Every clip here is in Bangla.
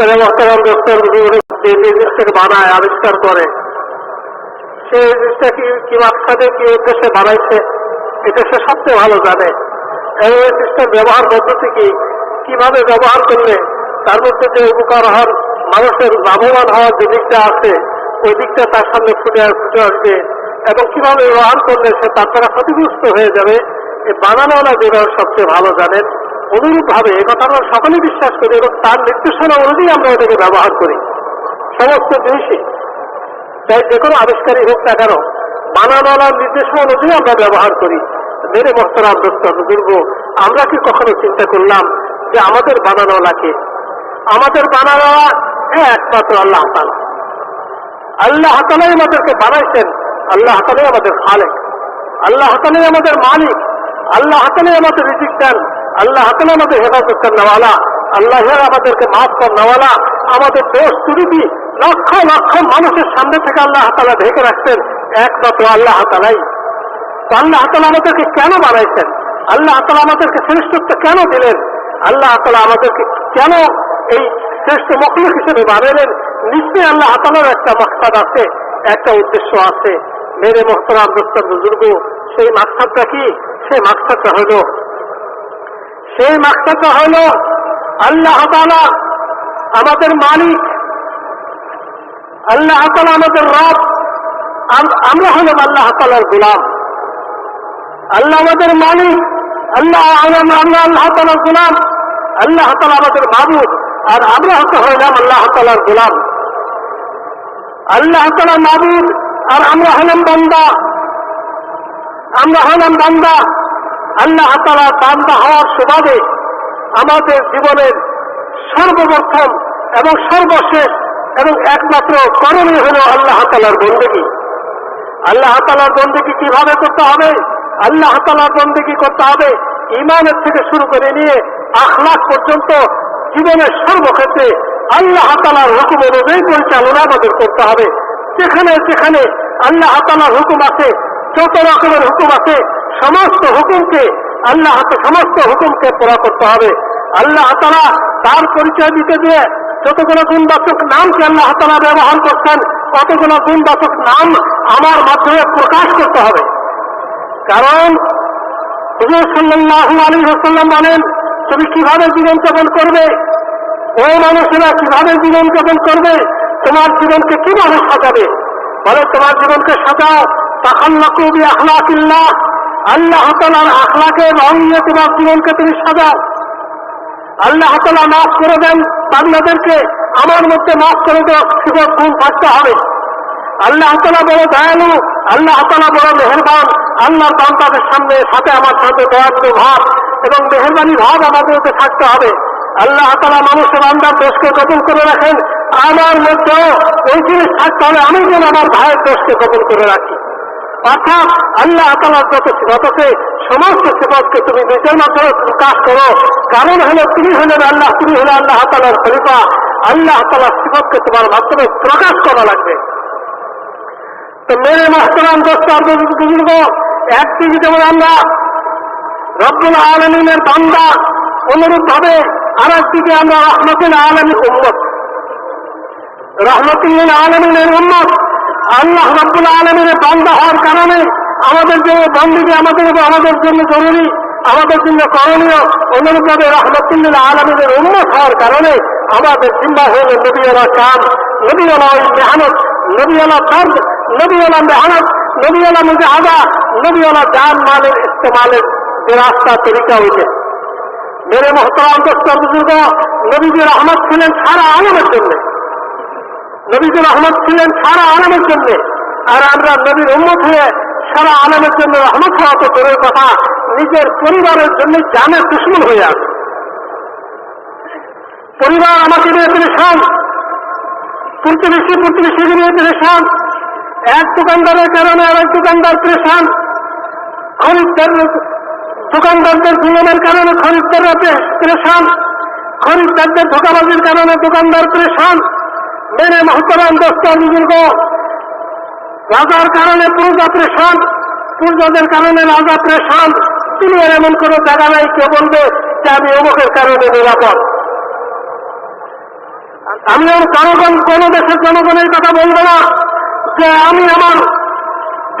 মহতারাম দোস্তর জিনিসটাকে বানায়, আবিষ্কার করে সে জিনিসটা কি কি মাকসাদে কি উদ্দেশ্যে বানাইছে? এটা সে সবচেয়ে ভালো জানে। এই জিনিসটার ব্যবহার পদ্ধতি কি? কীভাবে ব্যবহার করলে তার মধ্যে যে উপকার হওয়ার, মানুষের লাভবান হওয়ার যে দিকটা আছে, ওই দিকটা তার সামনে ফুটে ফুটে আসবে। এবং কীভাবে ব্যবহার করলে সে তার দ্বারা ক্ষতিগ্রস্ত হয়ে যাবে এই বানানোওয়ালা যেভাবে সবচেয়ে ভালো জানেন। অনুরূপ ভাবে এ কথা আমরা সকলেই বিশ্বাস করি এবং তার নির্দেশনা অনুযায়ী আমরা এটাকে ব্যবহার করি। সমস্ত জিনিসই। তাই যে কোনো আবিষ্কারই হোক না কেন বানানোয়ালার নির্দেশনা অনুযায়ী আমরা ব্যবহার করি। মেরে মস্তরাম দোস্ত দুর্গ আমরা কি কখনো চিন্তা করলাম যে আমাদের বানানোওয়ালাকে আমাদের বানানোলা হ্যাঁ একমাত্র আল্লাহ তালা আল্লাহ তালাই আমাদেরকে বানাইছেন। আল্লাহ তালাই আমাদের খালেক। আল্লাহ তালাই আমাদের মালিক। আল্লাহ তালাই আমাদের রিজিক দেন। আল্লাহ তালা আমাদের হেফাজত করেনওয়ালা আল্লাহ আমাদেরকে মাফ করেনওয়ালা আমাদের দোষ ত্রুটি লক্ষ লক্ষ মানুষের সামনে থেকে আল্লাহ তালা ঢেকে রাখছেন, একমাত্র আল্লাহ তালাই তো আল্লাহ তালা আমাদেরকে কেন বানাইছেন? আল্লাহ তালা আমাদেরকে শ্রেষ্ঠত্ব কেন দিলেন? আল্লাহ তালা আমাদেরকে কেন এই শ্রেষ্ঠ মখলুক হিসেবে বানালেন নিশ্চয়ই আল্লাহ তালার একটা মাকসাদ আছে, একটা উদ্দেশ্য আছে। মেরে মোহতরাম দোস্তর বুজুর্গ, সেই মাকসাদটা কি? সেই মাকসাদটা হলো সেই মাকসাদটা হল আল্লাহ তালা আমাদের মালিক। আল্লাহ তালা আমাদের রব। আম- আমরা হলাম আল্লাহ তালার গোলাম। আল্লাহ আমাদের মালিক। আল্লাহ আমরা আল্লাহ তালার গোলাম। আল্লাহ তালা আমাদের মাবুদ আর আমরা হতে হইলাম আল্লাহ তালার গোলাম। আল্লাহ তালা মাবুদ আর আমরা হলাম বান্দা। আমরা হলাম বান্দা। আল্লাহ তালা বান্দা হওয়ার সুবাদে আমাদের জীবনের সর্বপ্রথম এবং সর্বশেষ এবং একমাত্র করণীয় হল আল্লাহ তালার বন্দেগী। আল্লাহ তালার বন্দেগী কীভাবে করতে হবে? আল্লাহ তালার বন্দেগী করতে হবে ইমানের থেকে শুরু করে নিয়ে আখলাখ পর্যন্ত জীবনের সর্বক্ষেত্রে আল্লাহ তালার হুকুম অনুযায়ী পরিচালনা আমাদের করতে হবে। যেখানে যেখানে আল্লাহ তালার হুকুম আছে, যত রকমের হুকুম আছে সমস্ত হুকুমকে, আল্লাহ সমস্ত হুকুমকে পুরা করতে হবে। আল্লাহ তালা তার পরিচয় দিতে দিয়ে যতগুলো গুণবাচক নামকে আল্লাহ তালা ব্যবহার করছেন কতগুলো গুণবাচক নাম আমার মাধ্যমে প্রকাশ করতে হবে। কারণ হুজুর সাল্লাল্লাহু আলী হাসাল্লাম বলেন, তুমি কীভাবে জীবনযাপন করবে? ওই মানুষেরা কীভাবে জীবনযাপন করবে? তোমার জীবনকে কীভাবে সাজাবে? বলে, তোমার জীবনকে সাজাও। তাকাল্লাকু বি আখলাকিল্লাহ আল্লাহ তালার আখলাকে রং নিয়ে তোমার জীবনকে তুমি সাজাও আল্লাহ তালা মাফ করে দেন বাংলাদেশকে আমার মধ্যে মাফ করে দেওয়া সুযোগ গুণ থাকতে হবে। আল্লাহ তালা বড় দয়ালু, আল্লাহ তালা বড় মেহরবান। আল্লাহ বান্দাদের সামনে সাথে আমার সাথে দয়ালু ভাব এবং মেহরবানি ভাব আমাদের মধ্যে থাকতে হবে। আল্লাহ তালা মানুষের আন্দার দোষকে কবুল করে রাখেন। আমার মধ্যেও ওই জিনিস থাকতে হবে। আমি যেন আমার ভাইয়ের দোষকে কবুল করে রাখি। অর্থাৎ আল্লাহ তালার যত সমস্ত সিফতকে তুমি নিজের মাধ্যমে প্রকাশ করো, কারণ হলো তুমি হলেন আল্লাহ তুমি হলে আল্লাহ তালার খলিফা। আল্লাহ তালার সিফতকে তোমার মাধ্যমে প্রকাশ করা লাগবে। তো মেরে মাহতারাম দোস্তার বুজুর্গ একদিকে যেমন আমরা রব্বুল আলমিনের বান্দা অনুরূপ ভাবে আর একদিকে আমরা রহমতুল আলমীর উম্মত। রহমতুল্লিল আলমিনের উম্মত আল্লাহ রব্বুল আলমিনের বান্দা হওয়ার কারণে আমাদের যে বন্দিকে আমাদের আমাদের জন্য জরুরি, আমাদের জন্য করণীয়, অনুরূপভাবে রহমতুল্লিল আলমিনের উন্নত হওয়ার কারণে আমাদের চিন্তা হল নবীওয়ালা কাম, নবীওয়ালা ওই মেহনত, নবীওয়ালা দর্দ নবীওয়ালা মেহনত, নবীওয়ালা মুজে আগা নবীওয়ালা জান মালের ইস্তেমালের যে রাস্তা তরিকা হইছে। মেরে মহতরাম দোস্তর বুজুর্গ, নবীজি রহমত ছিলেন সারা আলমের জন্য। নবীজুর রহমত ছিলেন সারা আলমের জন্য। আর আমরা নবীর উন্মত হয়ে সারা আলমের জন্য রহমত হওয়া তো কথা। নিজের পরিবারের জন্য জানের দুশ্মন হয়ে আছে। পরিবার আমাকে নিয়ে পরেশান প্রতিবেশী প্রতিবেশীকে নিয়ে পরেশান এক দোকানদারের কারণে আরেক দোকানদার পরেশান। খরিদ্দার দোকানদারদের জুলুমের কারণে খরিদ্দাররা পরেশান। খরিদ্দারদের ধোকাবাজির কারণে দোকানদার পরেশান। মেরে মহতরাম দোস্তার বুজুর্গ। রাজার কারণে প্রজা প্রেশান প্রজাদের কারণে রাজা তিনি আর এমন কোনো জায়গা নাই কেউ বলবে? যে আমি অমুকের কারণে নিরাপদ। আমি আর জনগণ, কোন দেশের জনগণের কথা বলব না। যে আমি আমার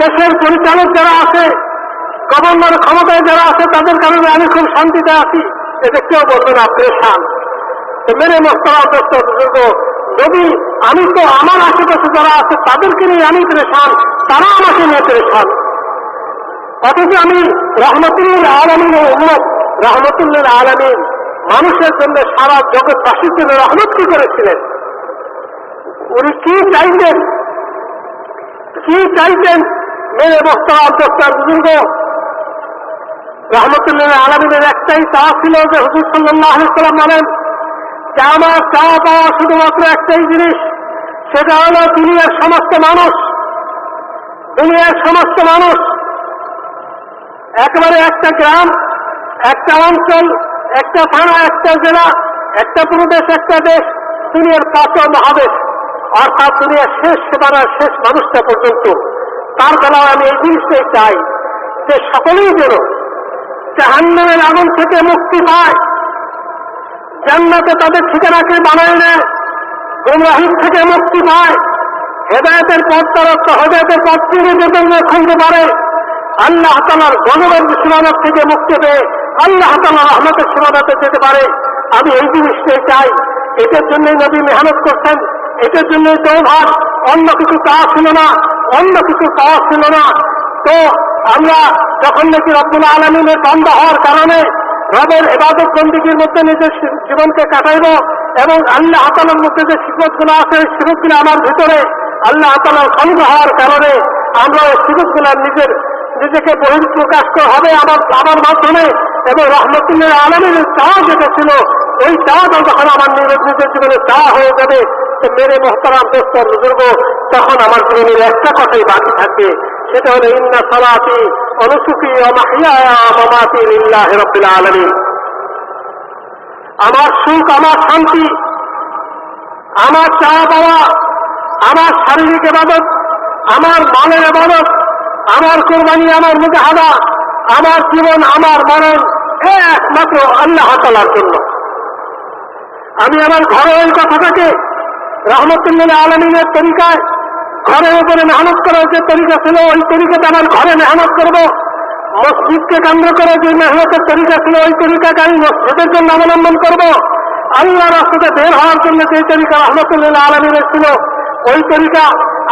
দেশের পরিচালক যারা আছে, গভর্নর ক্ষমতায় যারা আছে, তাদের কারণে আমি খুব শান্তিতে আছি। এতে কেউ বলবে না প্রেশান মেরে মোস্তরা দোস্ত বুজুর্গ। যদি আমি তো আমার আশেপাশে যারা আছে, তাদেরকে নিয়ে আমি প্রেশান, তারা আমাকে নিয়ে প্রেশান। অথচ আমি রহমতুল্লিল আলমিন উম্মত, রহমতুল্লিল আলমিন মানুষের জন্য সারা জগৎবাসীর জন্য রহমত কি করেছিলেন? উনি কি চাইতেন? কি চাইতেন? মেরে বস্তা অধ্যক্ষার বুজুর্গ রহমতুল্লাহ আলমিনের একটাই চাওয়া ছিল যে হুজুর সাল্লাহ সাল্লাম বলেন যে আমার চাওয়া পাওয়া শুধুমাত্র একটাই জিনিস, সেটা হলো দুনিয়ার সমস্ত মানুষ। দুনিয়ার সমস্ত মানুষ। একেবারে একটা গ্রাম, একটা অঞ্চল, একটা থানা, একটা জেলা, একটা প্রদেশ একটা দেশ, দুনিয়ার পাঁচ মহাদেশ। অর্থাৎ দুনিয়ার শেষ সেবানার শেষ মানুষটা পর্যন্ত। তার বেলায় আমি এই জিনিসটাই চাই যে সকলেই যেন জাহান্নামের আগুন থেকে মুক্তি পায়। জান্নাতে তাদের ঠিকানাকে বানায় নেয় গুমরাহির থেকে মুক্তি পায়। হেদায়তের পথ তারা হেদায়তের পথ চিনে যেতে খুলতে পারে। আল্লাহ তালার গণবের সীমানার থেকে মুক্তি পেয়ে আল্লাহ তালা রহমতের সীমানাতে যেতে পারে। আমি এই জিনিসটাই চাই। এটার জন্যই নবী মেহনত করছেন। এটার জন্যই দৌভার অন্য কিছু চাওয়া ছিল না। অন্য কিছু পাওয়া ছিল না। তো আমরা যখন নাকি রব্বুল আলমিনের বন্ধ হওয়ার কারণে রবের এবাদত বন্দীগীর মধ্যে নিজের জীবনকে কাটাইব এবং আল্লাহ আতালার মধ্যে যে শিকতগুলো আছে শিকতগুলো আমার ভিতরে আল্লাহ আতালার সঙ্গ হওয়ার কারণে আমরা ওই শিকতগুলার নিজের, নিজেকে বহিঃপ্রকাশ করা হবে আমার আমার মাধ্যমে এবং রহমতুল্লাহ আলমের চাওয়া যেটা ছিল, ওই চাওয়াটা যখন আমার নিজের জীবনে চাওয়া হয়ে যাবে, তো মেরে মোহতারাম দোস্তর বুজুর্গ, তখন আমার জীবনের একটা কথাই বাকি থাকবে সেটা হলো, ইন্না সালাতি অনুসুকি আলমিন। আমার সুখ, আমার শান্তি, আমার চাওয়া পাওয়া আমার শারীরিক এবাদত আমার মানের এবাদত আমার কোরবানি, আমার মুজাহাদা, আমার জীবন, আমার মরণ, একমাত্র আল্লাহ তালার জন্য। আমি আমার ঘরে ওই কথাটাকে রহমতুল্লাহ আলমিনের তরিকায় ঘরের উপরে মেহনত করার যে তরিকা ছিল, ওই তরিকাতে আমার ঘরে মেহনত করব। মসজিদকে কেন্দ্র করে যে মেহনতের তরিকা ছিল, ওই তরিকাকে আমি মসজিদের জন্য অবলম্বন করব। আল্লাহ রাস্তাতে বের হওয়ার জন্য যে তরিকা রহমতুল্লাহ আলমিনের ছিল, ওই তরিকা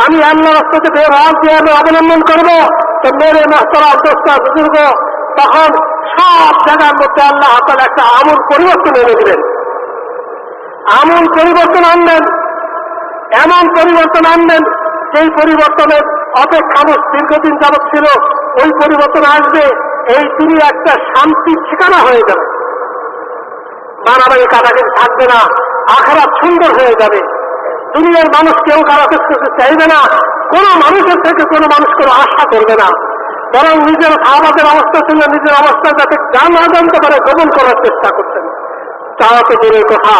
আমি আল্লাহ রাস্তাতে বের হওয়ার যে আমি অবলম্বন করব, তো মেরে মাস্তরা দোস্তা বুজুর্গ, তখন সব জায়গার মধ্যে আল্লাহ তার একটা আমূল পরিবর্তন এনে দিলেন। আমূল পরিবর্তন আনলেন, এমন পরিবর্তন আনলেন যেই পরিবর্তনের অপেক্ষা দীর্ঘদিন যাবৎ ছিল, ওই পরিবর্তন আসবে, এই তিনি একটা শান্তির ঠিকানা হয়ে যাবে। মারামারি কাটাকাটি থাকবে না আখড়া সুন্দর হয়ে যাবে। দুনিয়ার মানুষ কেউ কারও করতে চাইবে না, কোন মানুষের থেকে কোনো মানুষ কোনো আশা করবে না। বরং নিজের আমাদের অবস্থা ছিল নিজের অবস্থা যাতে যা না জানতে পারে গোপন করার চেষ্টা করতেন চাওয়া তো দূরের কথা।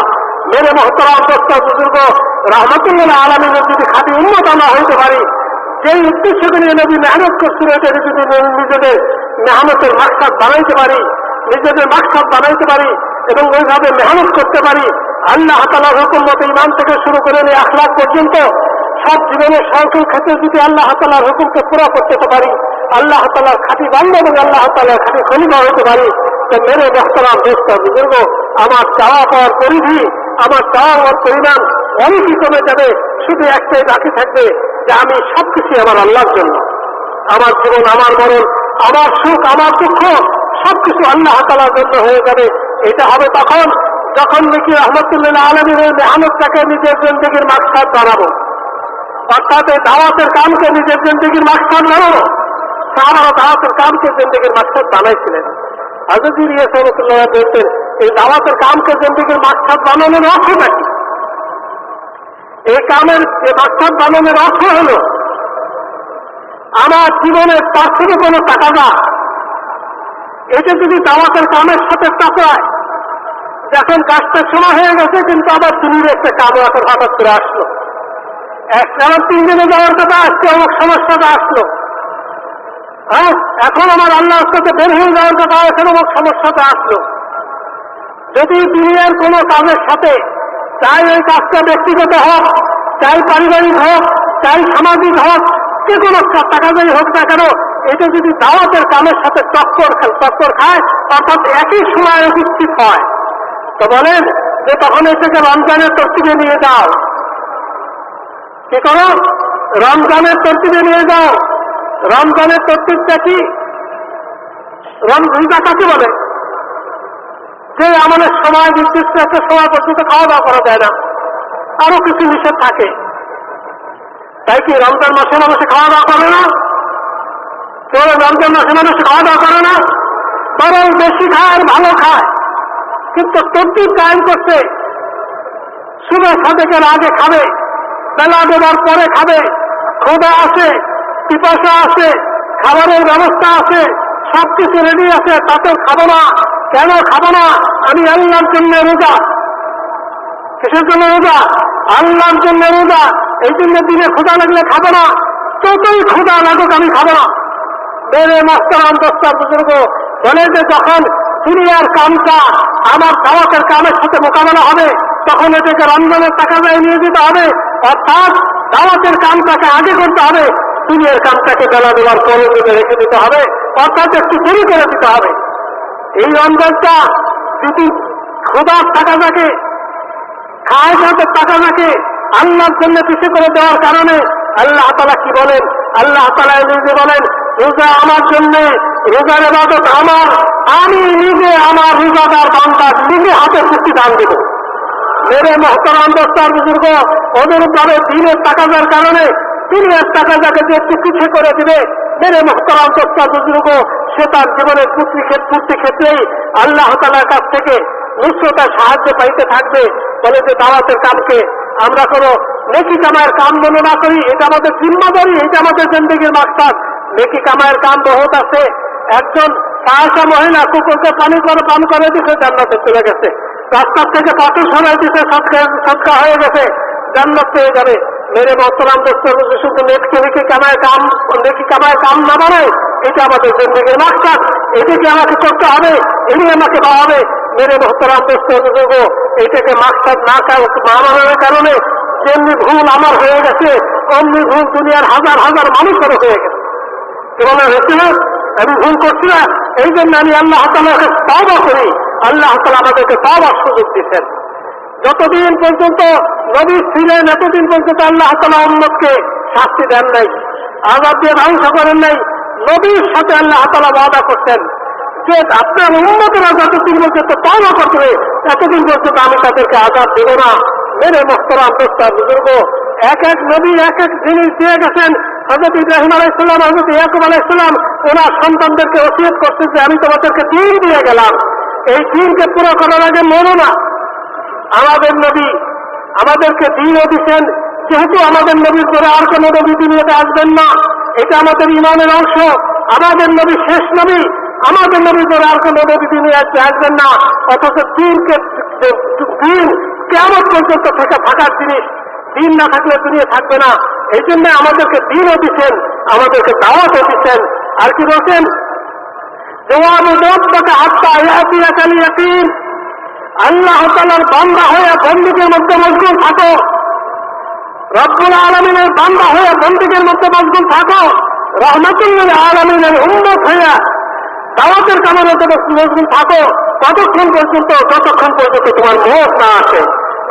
মেরে মহতরাম দোস্ত বুজুর্গ রহমতুল্লাহ আলমিনের যদি খাঁটি উন্নত আমরা হইতে পারি, যেই উদ্দেশ্যকে নিয়ে নবী মেহনত করছিল এটা যদি নিজেদের মেহনতের মাকসাদ বানাইতে পারি, নিজেদের মাকসাদ বানাইতে পারি এবং ওইভাবে মেহনত করতে পারি, আল্লাহ তালার হুকুম মতো ইমান থেকে শুরু করে নিয়ে আখলাখ পর্যন্ত সব জীবনের সকল ক্ষেত্রে যদি আল্লাহ তালার হুকুমকে পুরো করতে পারি, আল্লাহ তালার খাঁটি বান্ধব এবং আল্লাহ তালার খাঁটি খলিমা হতে পারি, তো মেরে বস্তরাম দোস্ত, বুজুর্গ, আমার চাওয়া পাওয়ার পরিধি, আমার চাওয়া পাওয়ার পরিমাণ অনেকই কমে যাবে, শুধু একটাই বাকি থাকবে যে আমি সবকিছু আমার আল্লাহর জন্য। আমার জীবন, আমার মরণ, আমার সুখ, আমার দুঃখ, সবকিছু আল্লাহ তালার জন্য হয়ে যাবে। এটা হবে তখন যখন নাকি রহমতুল্লাহ আলমীর মেহনতটাকে নিজের জিন্দগির মাকসাদ বানাবো অর্থাৎ এই দাওয়াতের কামকে নিজের জিন্দগির মাকসাদ বানাবো তারা দাওয়াতের কামকে জিন্দগির মাকসাদ বানাইছিলেন। হজরত রহমতুল্লাহ বলতেন, এই দাওয়াতের কামকে জিন্দগির মাকসাদ বানানোর অর্থটা কি? এই কামের মাকসাদ বানানোর অর্থ হল, আমার জীবনের তার থেকে কোনো টাকা না। এটা যদি দাওয়াতের কামের সাথে টাকায় যখন কাজটা সময় হয়ে গেছে, কিন্তু আবার দুনিয়ার একটা কাম এখন হঠাৎ করে আসলো। এখন তিন দিনে যাওয়ার কথা আসছে অনেক সমস্যাটা আসলো। হ্যাঁ এখন আমার আল্লাহ সাথে বের হয়ে যাওয়ার কথা, এখন অনেক সমস্যাটা আসলো। যদি দুনিয়ার কোনো কাজের সাথে চাই এই কাজটা ব্যক্তিগত হোক চাই পারিবারিক হোক চাই সামাজিক হোক, যে কোনো টাকা যাই হোক না কেন, এটা যদি দাওয়াতের কামের সাথে চক্কর চক্কর খায়, অর্থাৎ একই সময় উপস্থিত হয়। তো বলেন যে তখন এটাকে রমজানের তর্তিবে নিয়ে যাও। কি করো? রমজানের তর্তিবে নিয়ে যাও। রমজানের তর্তিবটা কি? রমজানটা কাকে বলে? যে আমাদের সময় নির্দিষ্ট একটা সময় পর্যন্ত খাওয়া দাওয়া করা যায় না। আরও কিছু নিষেধ থাকে। তাই কি রমজান মাসে মানুষে খাওয়া দাওয়া করে না? কেউ রমজান মাসে মানুষ খাওয়া দাওয়া করে না? বরং বেশি খায় আর ভালো খায়। কিন্তু তদ্বির কায়েম করছে। সুবে সাদেকের আগে খাবে। বেলা দেবার পরে খাবে। খোদা আছে পিপাসা আছে খাবারের ব্যবস্থা আছে সবকিছু রেডি আছে, তাতেও খাব না। কেন খাব না? আমি আল্লাহর জন্য রোজা। কিসের জন্য রোজা? আল্লাহর জন্য রোজা। এই জন্য দিনে ক্ষুদা লাগলে খাব না। যতই ক্ষুদা লাগুক, আমি খাব না। মেরে মাস্টার দস্তার বুজুর্গ, বলে যে যখন দুনিয়ার কামটা আমার দাওয়াতের কামের সাথে মোকাবেলা হবে, তখন এটাকে রমজানের টাকা নিয়ে যেতে হবে, অর্থাৎ দাওয়াতের কামটাকে আগে করতে হবে। দুনিয়ার কামটাকে বেলা দেওয়ার যদি রেখে দিতে হবে, অর্থাৎ একটু দেরি করে দিতে হবে। এই রমজানটা যদি খোদার টাকা থাকে খায় টাকা থাকে আল্লাহর জন্য কিছু করে দেওয়ার কারণে আল্লাহ তালা কি বলেন? আল্লাহ তালা নিজে বলেন, রোজা আমার জন্য, রোজার এবাদত আমার, আমি নিজে আমার রোজাদার বান্দার নিজে হাতে চুক্তি দান দেব। মেরে মহতরাম দস্তার বুজুর্গ অনুরূপভাবে দিনের টাকাজার কারণে দিনের টাকা যাকে যে চিকিৎসা করে দিবে, মেরে মহতরাম দস্তার বুজুর্গ সে তার জীবনের পুত্রী পুত্রী ক্ষেত্রেই আল্লাহ তালার কাছ থেকে নিশ্চয়তার সাহায্য পাইতে থাকবে বলে যে দাওয়াতের কামকে আমরা কোনো নেকি কামায়ের কাম মনে না করি, এটা আমাদের জিম্মাদারি, এটা আমাদের জিন্দগির মাস্টার। নেকি কামায়ের কাম বহুত আছে। একজন সাহসা মহিলা কুকুরকে পানি করে পান করে দিছে, জান্নাতে চলে গেছে। রাস্তার থেকে পাথর সরাই দিছে সৎকা হয়ে গেছে, জান্নাত পেয়ে যাবে। মেরে মতলাম দোস্তর শুধু নেটকে নেকি কামায় কাম, নেকি কামায় কাম না বানায় এটা আমাদের জিন্দগির মাস্টার, এটাকে আমাকে করতে হবে এটি আমাকে পাওয়াবে মেরে মোহতারাম দোস্ত এটাকে মাকসাদ না মানানোর কারণে যেমনি ভুল আমার হয়ে গেছে, অমনি ভুল দুনিয়ার হাজার হাজার মানুষেরও হয়ে গেছে। কি বলে হচ্ছে না আমি ভুল করছি না এই জন্য আমি আল্লাহ তালাকে তাওবা করি। আল্লাহ তালা আমাদেরকে তাওবার সুযোগ দিচ্ছেন। যতদিন পর্যন্ত নবী ছিলেন এতদিন পর্যন্ত আল্লাহ তালা উন্মতকে শাস্তি দেন নাই আজাদ দিয়ে ধ্বংস করেন নাই, নবীর সাথে আল্লাহ তালা ওয়াদা করতেন। যে আপনার উন্নতরা যতদিন পর্যন্ত তাওবা করবে এতদিন পর্যন্ত আমি তাদেরকে আজাদ দেব না। মেরে মোস্তরাম দোস্তার বুজুর্গ, এক এক নবী, এক এক জিনিস দিয়ে গেছেন হজরত ইব্রাহিম আলাইসাল্লাম হজরত ইয়াকুব আলাইসাল্লাম ওনার সন্তানদেরকে ওসিয়ত করছে যে আমি তোমাদেরকে দিন দিয়ে গেলাম। এই দিনকে পুরো করার আগে মনো না। আমাদের নবী আমাদেরকে দিনও দিচ্ছেন যেহেতু আমাদের নবীর পরে আর কোন নবী দুনিয়াতে আসবেন না, এটা আমাদের ইমানের অংশ। আমাদের নবী শেষ নবী, আমাদের নবী পরে আর কোন নবী দুনিয়াতে আসবেন না। অথচ দিনকে, দিন কেমন পর্যন্ত থেকে থাকার জিনিস, দিন না থাকলে দুনিয়া থাকবে না। এই জন্য আমাদেরকে দিনও দিচ্ছেন আমাদেরকে দাওয়াতও দিচ্ছেন আর কি বলছেন? জবাব আত্মা ইয়াতিয়া কালি ইয়াকিন আল্লাহ তালার বান্দা হয়ে বন্দুকের মধ্যে মজগুল থাকো। রব্বুল আলমিনের বান্দা হয়ে বন্দুকের মধ্যে মজগুল থাকো। রহমতুল্লাহ আলমিনের উন্নত হইয়া দাওয়াতের কামনে মজগুল থাকো, ততক্ষণ পর্যন্ত যতক্ষণ পর্যন্ত তোমার মত না আসে।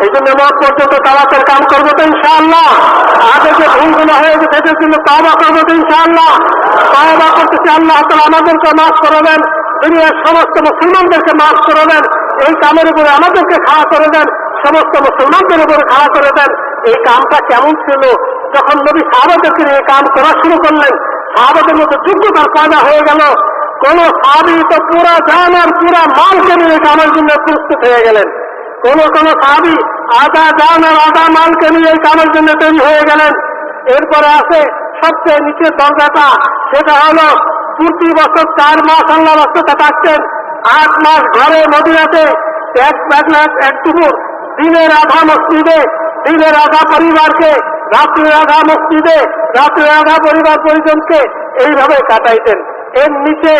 এই জন্য মত পর্যন্ত দাওয়াতের কাম করব তো ইনশাআল্লাহ। আগে যে ভুলগুলো হয়ে গেছে সেটার জন্য তাওবা করব তো ইনশাআল্লাহ। তাওবা করতেছে, আল্লাহ তালা আমাদেরকে মাফ করে দেন। দুনিয়ার সমস্ত মুসলমানদেরকে মাফ করে দেন। এই কামের উপরে আমাদেরকে খাড়া করে দেন, সমস্ত মুসলমানদের উপরে খাড়া করে দেন। এই কামটা কেমন ছিল? যখন নবী সাহাবাদেরকে নিয়ে কাম করা শুরু করলেন, সাহাবাদের মধ্যে যোগ্যতার পয়দা হয়ে গেল। কোন সাহাবি তো পুরা জান আর পুরা মালকে নিয়ে কামের জন্য প্রস্তুত হয়ে গেলেন। কোন কোন সাহাবি আধা জান আর আধা মালকে নিয়ে কামের জন্য তৈরি হয়ে গেলেন। এরপরে আছে সবচেয়ে নিচের দরজাটা, সেটা হলো প্রতি বছর চার মাস আল্লাহ রাস্তাটা থাকছেন আট মাস ঘরে মদিনাতে এক এক দুপুর দিনের আধা মসজিদে দিনের আধা পরিবারকে রাত্রের আধা মসজিদে রাত্রের আধা পরিবার পরিজনকে এইভাবে কাটাইতেন। এর নিচে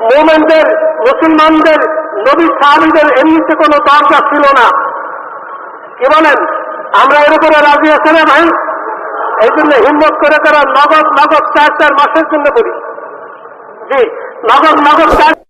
মোমেনদের, মুসলমানদের, নবী সাহাবিদের এর নিচে কোনো দরজা ছিল না। কি বলেন? আমরা এর উপরে রাজি আছে না ভাই? এই জন্য হিম্মত করে তারা নগদ নগদ চার চার মাসের জন্য করি। জি, নগদ নগদ চার